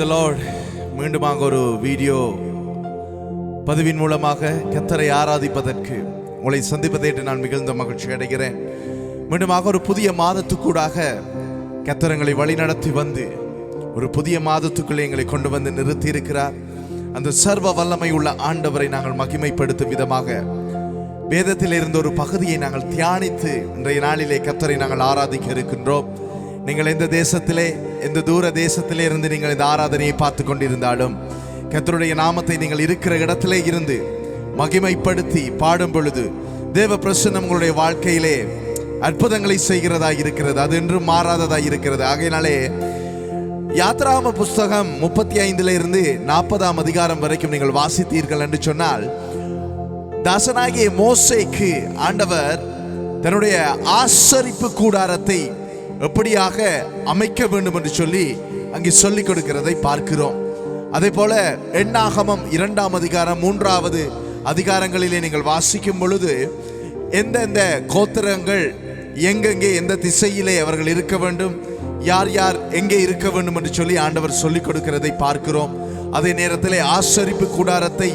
Price Lord மீண்டுமாக ஒரு video பதிவின் மூலமாக கத்தரை ஆராதிப்பதற்கு உங்களை சந்திப்பதேற்று நான் மிகுந்த மகிழ்ச்சி அடைகிறேன். மீண்டுமாக ஒரு புதிய மாதத்துக்கூடாக கத்தரங்களை வழிநடத்தி வந்து ஒரு புதிய மாதத்துக்குள்ளே எங்களை கொண்டு வந்து நிறுத்தி இருக்கிறார் அந்த சர்வ வல்லமை உள்ள ஆண்டவரை நாங்கள் மகிமைப்படுத்தும் விதமாக வேதத்தில் இருந்த ஒரு பகுதியை நாங்கள் தியானித்து இன்றைய நாளிலே கத்தரை நாங்கள் ஆராதிக்க இருக்கின்றோம். நீங்கள் எந்த தேசத்திலே எந்த தூர தேசத்திலே இருந்து நீங்கள் இந்த ஆராதனையை பார்த்து கொண்டிருந்தாலும் கத்தருடைய நாமத்தை நீங்கள் இருக்கிற இடத்திலே இருந்து மகிமைப்படுத்தி பாடும் பொழுது தேவ பிரசன்னம் உங்களுடைய வாழ்க்கையிலே அற்புதங்களை செய்கிறதா இருக்கிறது அது என்றும் மாறாததா இருக்கிறது. ஆகையினாலே யாத்ராம புஸ்தகம் முப்பத்தி ஐந்துல இருந்து நாற்பதாம் அதிகாரம் வரைக்கும் நீங்கள் வாசித்தீர்கள் என்று சொன்னால் தாசனாகிய மோசேக்கு ஆண்டவர் தன்னுடைய ஆசரிப்பு கூடாரத்தை எப்படியாக அமைக்க வேண்டும் என்று சொல்லி அங்கே சொல்லிக் கொடுக்கிறதை பார்க்கிறோம். அதே போல எண்ணாகமம் இரண்டாம் அதிகாரம் மூன்றாவது அதிகாரங்களிலே நீங்கள் வாசிக்கும் பொழுது எந்தெந்த கோத்திரங்கள் எங்கெங்கே எந்த திசையிலே அவர்கள் இருக்க வேண்டும் யார் யார் எங்கே இருக்க வேண்டும் என்று சொல்லி ஆண்டவர் சொல்லிக் கொடுக்கிறதை பார்க்கிறோம். அதே நேரத்தில் ஆசரிப்பு கூடாரத்தை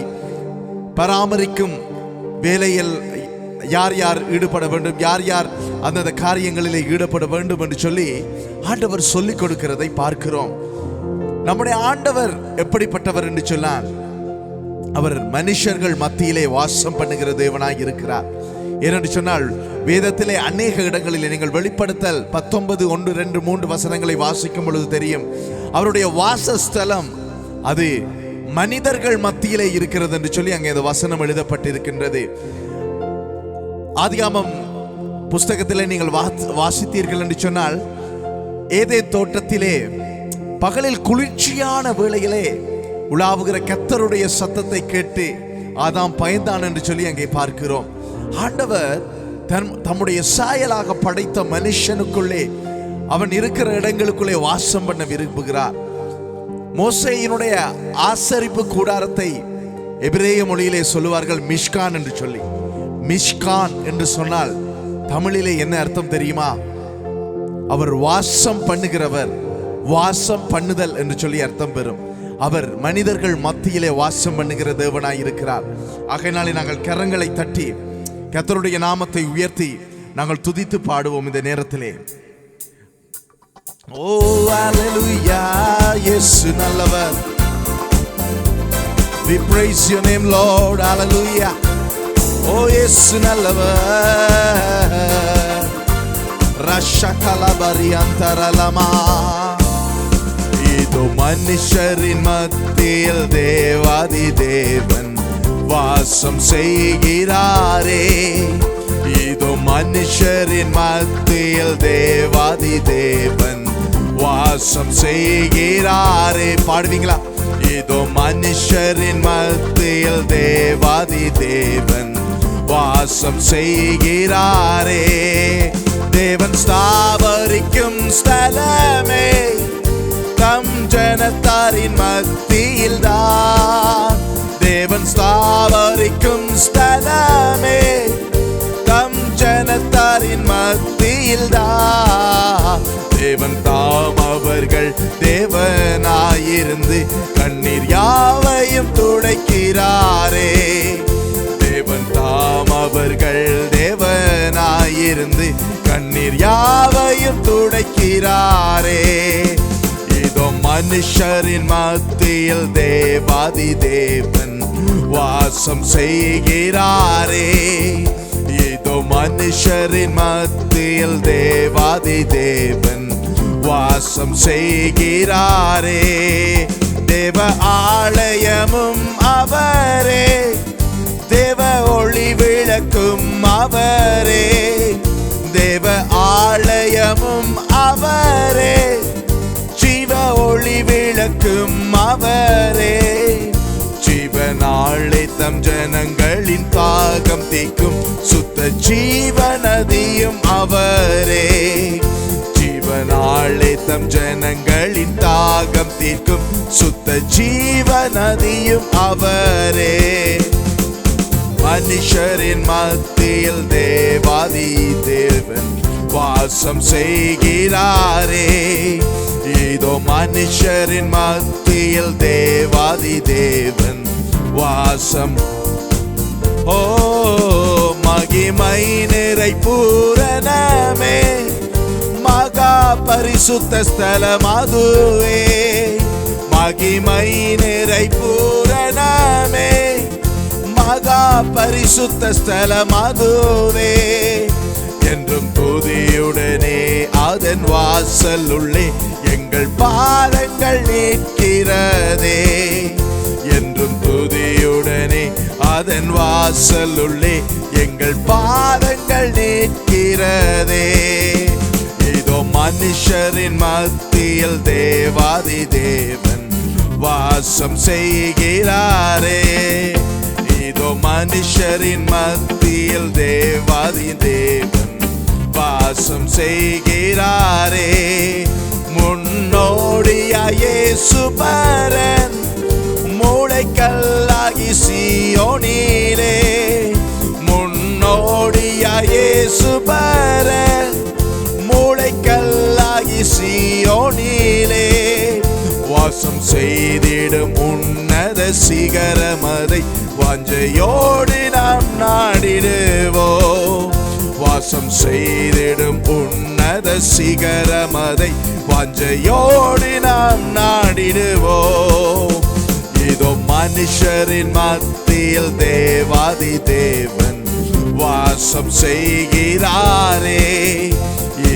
பராமரிக்கும் வேலையில் யார் யார் ஈடுபட வேண்டும்? யார் யார் அந்தந்த காரியங்களிலே ஈடுபட வேண்டும் என்று சொல்லி ஆண்டவர் சொல்லிக் கொடுக்கிறதை பார்க்கிறோம். நம்முடைய ஆண்டவர் எப்படிப்பட்டவர் என்று சொன்னால் அவர் மனுஷர்கள் மத்தியிலே வாசம் பண்ணுகிற தேவனாய் இருக்கிறார். ஏனென்று சொன்னால் வேதத்திலே அநேக இடங்களிலே நீங்கள் வெளிப்படுத்தல் பத்தொன்பது ஒன்று ரெண்டு மூன்று வசனங்களை வாசிக்கும் பொழுது தெரியும். அவருடைய வாசஸ்தலம் அது மனிதர்கள் மத்தியிலே இருக்கிறது என்று சொல்லி அங்கே இந்த வசனம் எழுதப்பட்டிருக்கின்றது. ஆதிகாமம் புஸ்தகத்திலே நீங்கள் வா- வாசித்தீர்கள் என்று சொன்னால் ஏதே தோட்டத்திலே பகலில் குளிர்ச்சியான வேளையிலே உலாவுகிற கத்தருடைய சத்தத்தை கேட்டு அதான் பயந்தான் என்று சொல்லி அங்கே பார்க்கிறோம். ஆண்டவர் தன் தம்முடைய சாயலாக படைத்த மனுஷனுக்குள்ளே அவன் இருக்கிற இடங்களுக்குள்ளே வாசம் பண்ண விரும்புகிறார். மோசையினுடைய ஆசரிப்பு கூடாரத்தை எபிரேய மொழியிலே சொல்லுவார்கள் மிஷ்கான் என்று சொல்லி. மிஷ்கான் என்று சொன்னால் தமிழிலே என்ன அர்த்தம் தெரியுமா? அவர் வாசம் பண்ணுகிறவர் வாசம் பண்ணுதல் என்று சொல்லி அர்த்தம் பெறும். அவர் மனிதர்கள் மத்தியிலே வாசம் பண்ணுகிற தேவனாய் இருக்கிறார். ஆகையினாலே நாங்கள் கரங்களை தட்டி கத்தருடைய நாமத்தை உயர்த்தி நாங்கள் துதித்து பாடுவோம் இந்த நேரத்திலே. ஓ ஹalleluya இயேசு நல்லவர். We praise your name lord hallelujah ஓ இயேசு நல்லவர். ரஷகலபரி அந்தரலமா. இது மனுஷரின் மத்தியில் தேவாதி தேவன் வாசம் செய்கிறாரே. இது மனுஷரின் மத்தியில் தேவாதி தேவன் வாசம் செய்கிறாரே. பாடுவீங்களா? இது மனுஷரின் மத்தியில் தேவாதி தேவன் வாசம் செய்கிறாரே. தேவன் ஸ்தாபரிக்கும் ஸ்தலமே தம் ஜனத்தாரின் மத்தியில் தான் தேவன் ஸ்தாபரிக்கும் ஸ்தலமே தம் ஜனத்தாரின் மத்தியில் தான் தேவன் தாம் அவர்கள் தேவனாயிருந்து கண் இருந்து கண்ணீர் யாவையும் துடைக்கிறாரே. இதோ மனுஷரின் மத்தியில் தேவாதி தேவன் வாசம் செய்கிறாரே. இதோ மனுஷரின் மத்தியில் தேவாதி தேவன் வாசம் செய்கிறாரே. தேவ ஆலயமும் அவரே. தேவ ஒளி விளக்கும் அவரே. ஆலயமும் அவரே. ஜீவ ஒளி விளக்கும் அவரே. ஜீவனாளை தம் ஜனங்களின் தாகம் தீக்கும். சுத்த ஜீவநதியும் அவரே. ஜீவனாளை தம் ஜனங்களின் தாகம் தீர்க்கும். சுத்த ஜீவநதியும் அவரே. மனுஷரின் மத்தியில் தேவாதி தேவன். வாசம் செய்கிறாரே. இதோ மனுஷரின் மத்தியில் தேவாதி தேவன் வாசம். ஓ மகிமை நிறை பூரணமே. மகா பரிசுத்த ஸ்தலம் அதுவே மகிமை நிறை பூரணமே. மகா பரிசுத்த ஸ்தலம் அதுவே என்றும் துதியுடனே அதன் வாசல் உள்ளே எங்கள் பாதங்கள் நிற்கிறதே. என்றும் துதியுடனே அதன் வாசல் உள்ளே எங்கள் பாதங்கள் நிற்கிறதே. இதோ மனுஷரின் மத்தியில் தேவாதி தேவன் வாசம் செய்கிறாரே. இதோ மனுஷரின் மத்தியில் தேவாதி தேவன் வாசம் செய்கிறாரே. முன்னோடியாயே சுபரன் மூளைக்கல்லாகி சியோனிலே. முன்னோடியாயே சுபரன் மூளைக்கல்லாகி சியோனிலே. வாசம் செய்திடும் உன்னத சிகரமதை வாஞ்சையோடு நாம் நாடிடுவோம். வாசம் செய்திடும் உன்னத சிகரமதை வாஞ்சையோடு நாம் நாடிடுவோம். இதோ மனுஷரின் மத்தியில் தேவாதி தேவன் வாசம் செய்கிறாரே.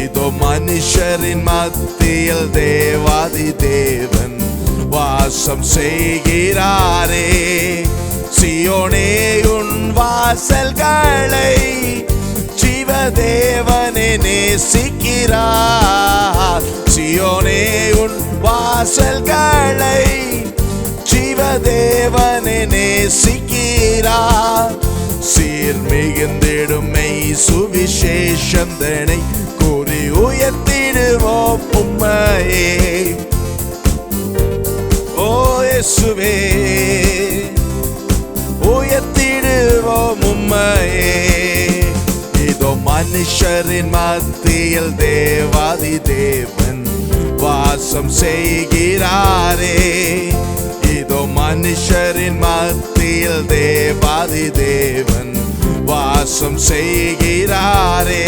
இதோ மனுஷரின் மத்தியில் தேவாதி தேவன் வாசம் செய்கிறாரே. சியோனே உன் வாசல்களை ஜீவதேவனே நேசிக்கிறார். சியோனே உன் வாசல்களை ஜீவதேவனே நேசிக்கிறார். சீர் மிகுந்திடும் மெய் சுவிசேஷந்தனை கூறி உயர்த்திடுவோம் உம்மையே. ஓ இயேசுவே உயர்த்திடுவோம் உம்மையே. மனுஷரின் மத்தியில் தேவாதி தேவன் வாசம் செய்கிறாரே. இதோ மனுஷரின் மத்தியில் தேவாதி தேவன் வாசம் செய்கிறாரே.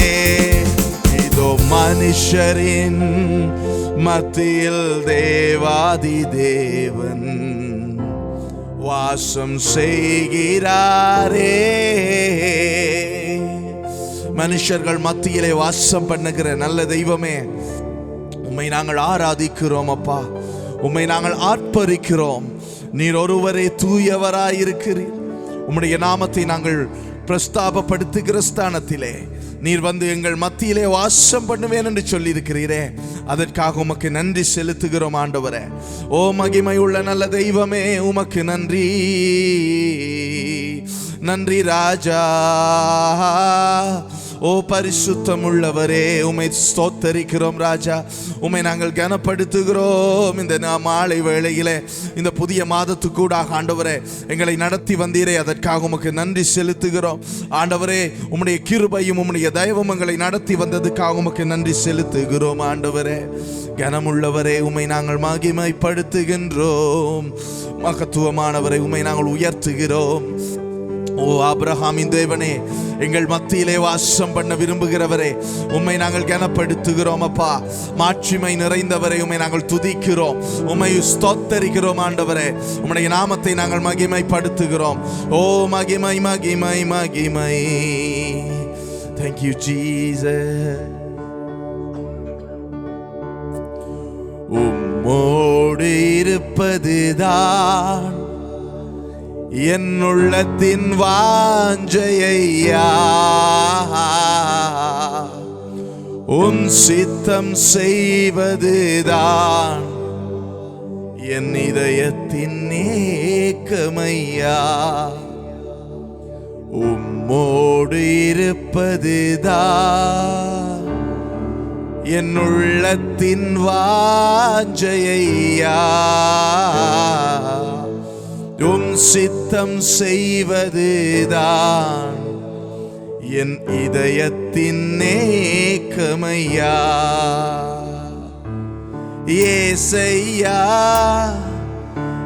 இதோ மனுஷரின் மத்தியில் தேவாதி தேவன் வாசம் செய்கிறாரே. மனுஷர்கள் மத்தியிலே வாசம் பண்ணுகிற நல்ல தெய்வமே உம்மை நாங்கள் ஆராதிக்கிறோம் அப்பா. உம்மை நாங்கள் ஆர்ப்பரிக்கிறோம். நீர் ஒருவரே தூயவராயிருக்கிறீர் உம்முடைய நாமத்தை நாங்கள் பிரஸ்தாபப்படுத்துகிற ஸ்தானத்திலே நீர் வந்து எங்கள் மத்தியிலே வாசம் பண்ணுவேன் என்று சொல்லியிருக்கிறீரே. அதற்காக உமக்கு நன்றி செலுத்துகிறோம் ஆண்டவரே. ஓ மகிமை உள்ள நல்ல தெய்வமே உமக்கு நன்றி. நன்றி ராஜா. ஓ பரிசுத்தம் உள்ளவரே உமை ஸ்தோத்தரிக்கிறோம் ராஜா. உமை நாங்கள் கனப்படுத்துகிறோம். இந்த மாலை வேளையிலே இந்த புதிய மாதத்துக்கூடாக ஆண்டவரே எங்களை நடத்தி வந்தீரே. அதற்காக உமக்கு நன்றி செலுத்துகிறோம். ஆண்டவரே உம்முடைய கிருபையும் உம்முடைய தயவும் எங்களை நடத்தி வந்ததுக்காக உமக்கு நன்றி செலுத்துகிறோம் ஆண்டவரே. கனமுள்ளவரே உமை நாங்கள் மகிமைப்படுத்துகின்றோம். மகத்துவமானவரை உமை நாங்கள் உயர்த்துகிறோம். ஓ ஆபிரகாமின் தேவனே எங்கள் மத்தியிலே வாசம் பண்ண விரும்புகிறவரே உம்மை நாங்கள் கனப்படுத்துகிறோம் அப்பா. மாட்சிமை நிறைந்தவரை உம்மை நாங்கள் துதிக்கிறோம். உம்மை ஸ்தோத்தரிக்கிறோம் ஆண்டவரே. உம்முடைய நாமத்தை நாங்கள் மகிமைப்படுத்துகிறோம். ஓ மகிமை மகிமை மகிமை. தேங்க்யூ you உம்மோடு இருப்பதுதான் என் உள்ளத்தின் வாஞ்சையா உன் சித்தம் செய்வதுதான் என் இதயத்தின் ஏக்கமையா. உம்மோடு இருப்பதுதான் என் உள்ளத்தின் வாஞ்சையா சித்தம் செய்வதுதான். என் இதயத்தின் நேக்கமையா ஏசையா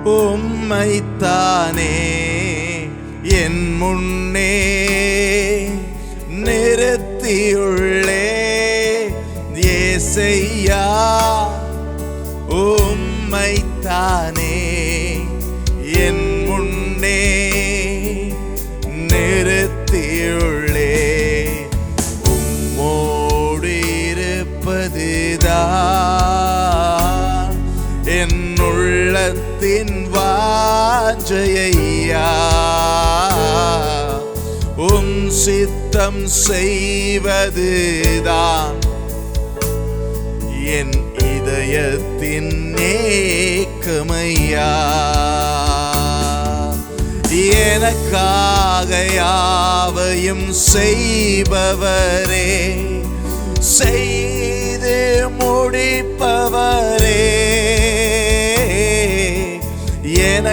உம்மைத்தானே என் முன்னே நிறுத்தியுள்ளே. ஏசையா உம்மைத்தானே. வாஞ்சையா உம் சித்தம் செய்வதுதான் என் இதயத்தின் நேக்கமையா எனக்காக யாவையும் செய்பவரே செய்து முடிப்பவரே.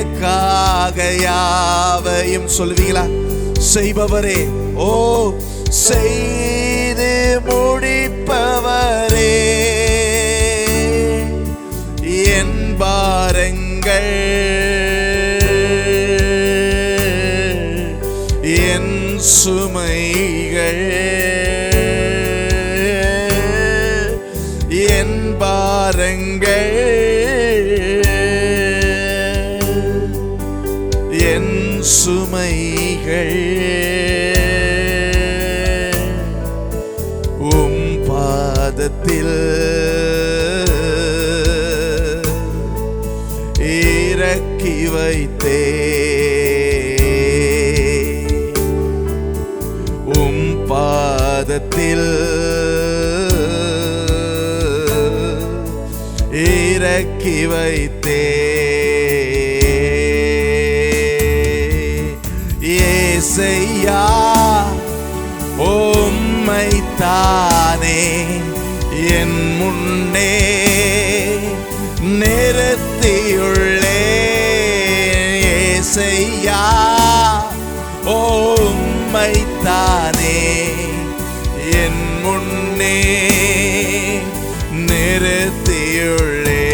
எனக்காக யாவையும் சொல்லுவீங்களா செய்பவரே ஓ செய்து முடிப்பவரே. என் பாருங்கள் என் சுமைகள் என் பாருங்கள். சுமைகள். உம் பாதத்தில் இறக்கி வைத்தே. உம் பாதத்தில் இறக்கி வைத்தே. செய்யா? உம்மை தானே என் முன்னே நிறுத்தியுள்ளே செய்யா? உம்மை தானே என் முன்னே நிறுத்தியுள்ளே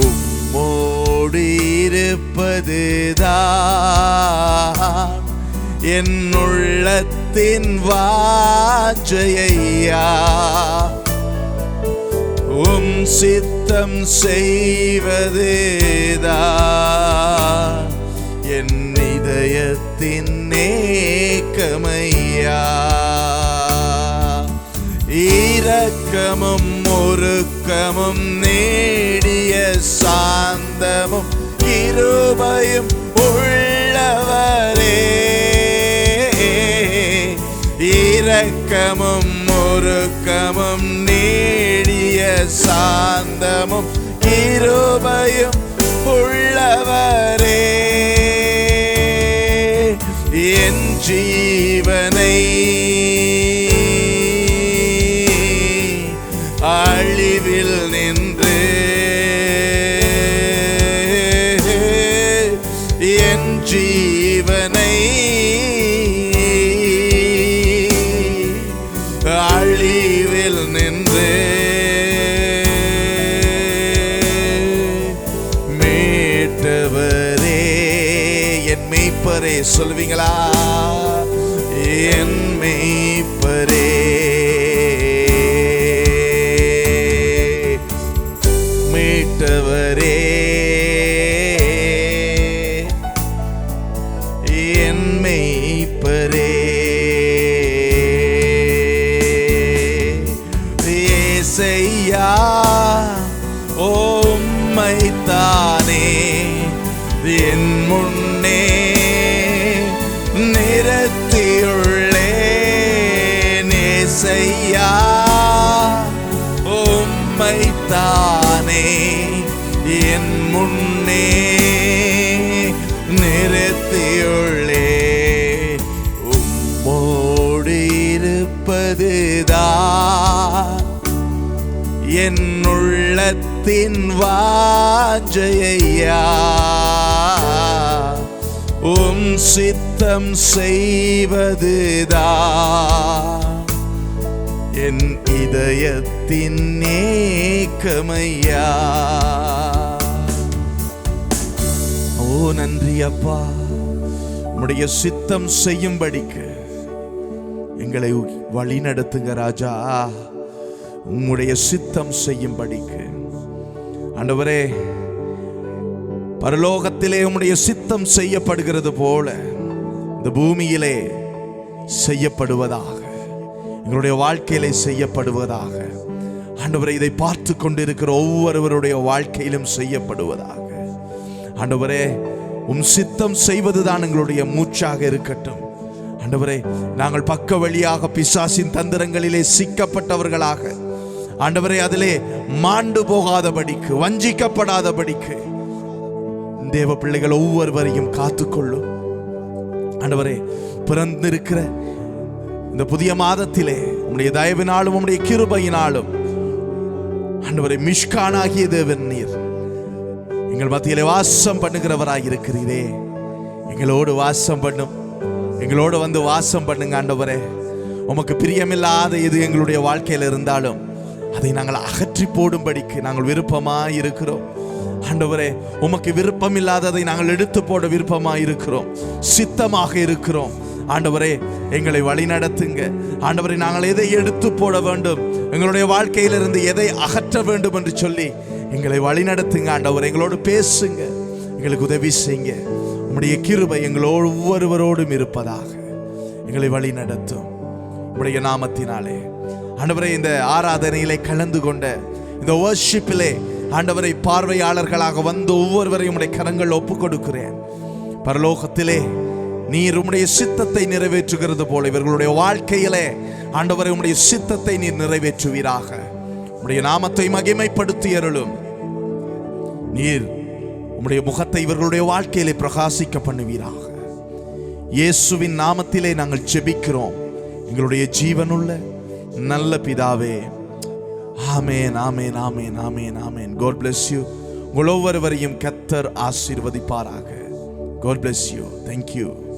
உம்மோடு இருப்பதுதான் என்னுள்ளத்தின் வாஜையா. உம் சித்தம் செய்வதேதா. என் இதயத்தின் நேக்கமையா இரக்கமும் ஒருக்கமும் நேடிய சாந்தமும் கிருபையும் இயக்கமும் முறுக்கமும் நீடிய சாந்தமும் கிருபையும் உள்ளவரே. என் ஜீவனை அழிவில் நின்று என் ஜீவனை சொல்லுவீங்களா? என் உள்ளத்தின் வாஞ்சையா? உம் சித்தம் செய்வதுதான் என் இதயத்தின் நேக்கமையா ஓ நன்றி அப்பா. உம்முடைய சித்தம் செய்யும்படிக்கு எங்களை வழி நடத்துங்க ராஜா. உம்முடைய சித்தம் செய்யும்படிக்கு. ஆண்டவரே பரலோகத்திலே உம்முடைய சித்தம் செய்யப்படுகிறது போல இந்த பூமியிலே செய்யப்படுவதாக எங்களுடைய வாழ்க்கையிலே செய்யப்படுவதாக ஆண்டவரை இதை பார்த்து கொண்டிருக்கிற ஒவ்வொருவருடைய வாழ்க்கையிலும் செய்யப்படுவதாக. ஆண்டவரே உம் சித்தம் செய்வதுதான் எங்களுடைய மூச்சாக இருக்கட்டும். ஆண்டவரே நாங்கள் பக்க வழியாக பிசாசின் தந்திரங்களிலே சிக்கப்பட்டவர்களாக ஆண்டவரே அதிலே மாண்டு போகாதபடிக்கு வஞ்சிக்கப்படாதபடிக்கு. தேவ பிள்ளைகள் ஒவ்வொருவரையும் காத்துக்கொள்ளும். ஆண்டவரே பிறந்திருக்கிற இந்த புதிய மாதத்திலே உம்முடைய தயவினாலும் உம்முடைய கிருபையினாலும் ஆண்டவரை மிஷ்கானாகிய தேவன் நீர் எங்கள் மத்தியிலே வாசம் பண்ணுகிறவராக இருக்கிறீரே. எங்களோடு வாசம் பண்ணும். எங்களோடு வந்து வாசம் பண்ணுங்க ஆண்டவரே. உமக்கு பிரியமில்லாத எது எங்களுடைய வாழ்க்கையில் இருந்தாலும் அதை நாங்கள் அகற்றி போடும்படிக்கு நாங்கள் விருப்பமாக இருக்கிறோம். ஆண்டவரே உமக்கு விருப்பம் இல்லாததை நாங்கள் எடுத்து போட விருப்பமாக இருக்கிறோம். சித்தமாக இருக்கிறோம். ஆண்டவரே எங்களை வழி நடத்துங்க. ஆண்டவரை நாங்கள் எதை எடுத்து போட வேண்டும்? எங்களுடைய வாழ்க்கையிலிருந்து எதை அகற்ற வேண்டும் என்று சொல்லி எங்களை வழி நடத்துங்க. ஆண்டவர் எங்களோடு பேசுங்க. எங்களுக்கு உதவி செய்யுங்க. உம்முடைய கிருபை எங்களோடு ஒவ்வொருவரோடும் இருப்பதாக. எங்களை வழி நடத்தும். உம்முடைய நாமத்தினாலே. ஆண்டவரை இந்த ஆராதனையிலே கலந்து கொண்ட இந்த வர்ஷிப்பிலே ஆண்டவரை பார்வையாளர்களாக வந்து ஒவ்வொருவரையும் உடைய கரங்கள் ஒப்புக் கொடுக்கிறேன் பரலோகத்திலே நீர் உம்முடைய சித்தத்தை நிறைவேற்றுகிறது போல இவர்களுடைய வாழ்க்கையிலே ஆண்டவரை உம்முடைய சித்தத்தை நீர் நிறைவேற்றுவீராக. உம்முடைய நாமத்தை மகிமைப்படுத்தி அருளும். நீர் உம்முடைய முகத்தை இவர்களுடைய வாழ்க்கையிலே பிரகாசிக்க பண்ணுவீராக. இயேசுவின் நாமத்திலே நாங்கள் ஜெபிக்கிறோம். எங்களுடைய ஜீவனுள்ள நல்ல பிதாவே. ஆமேன் ஆமேன் ஆமேன் ஆமேன் ஆமேன். கோட் பிளஸ் யூ உங்கள் ஒவ்வொருவரையும் கத்தர் ஆசீர்வதிப்பாராக. Code bless you thank you